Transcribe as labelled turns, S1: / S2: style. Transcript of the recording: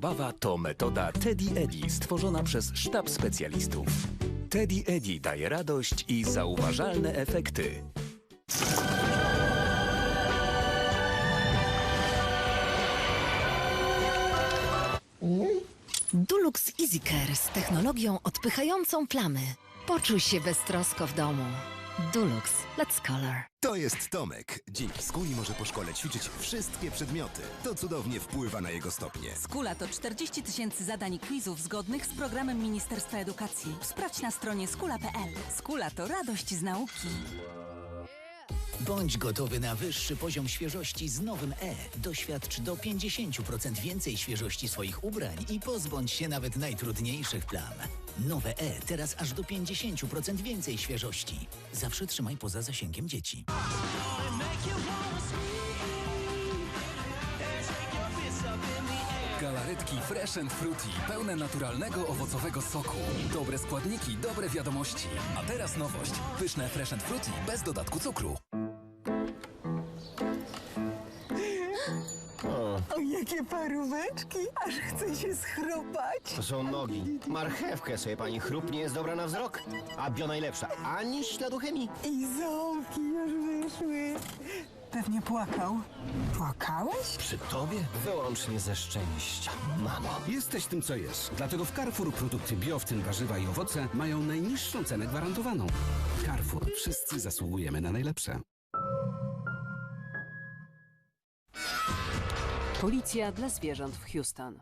S1: Bawa to metoda Teddy Eddy stworzona przez sztab specjalistów. Teddy Eddy daje radość i zauważalne efekty.
S2: Dulux EasyCare z technologią odpychającą plamy. Poczuj się beztrosko w domu. Dulux, let's color.
S3: To jest Tomek. Dzięki skuli może po szkole ćwiczyć wszystkie przedmioty. To cudownie wpływa na jego stopnie.
S4: Skula to 40 tysięcy zadań i quizów zgodnych z programem Ministerstwa Edukacji. Sprawdź na stronie skula.pl. Skula to radość z nauki.
S5: Bądź gotowy na wyższy poziom świeżości z nowym E. Doświadcz do 50% więcej świeżości swoich ubrań i pozbądź się nawet najtrudniejszych plam. Nowe E teraz aż do 50% więcej świeżości. Zawsze trzymaj poza zasięgiem dzieci.
S6: Galaretki Fresh and Fruity, pełne naturalnego owocowego soku. Dobre składniki, dobre wiadomości. A teraz nowość. Pyszne Fresh and Fruity bez dodatku cukru.
S7: O, jakie paróweczki, aż chce się schropać.
S8: To są nogi. Marchewkę sobie pani chrupnie jest dobra na wzrok. A bio najlepsza. Ani śladu chemii.
S7: I ząbki już wyszły. Pewnie płakał. Płakałeś?
S8: Przy tobie? Wyłącznie ze szczęścia. Mamo.
S9: Jesteś tym, co jesz. Dlatego w Carrefour produkty bio, w tym warzywa i owoce, mają najniższą cenę gwarantowaną. Carrefour. Wszyscy zasługujemy na najlepsze.
S10: Policja dla zwierząt w Houston.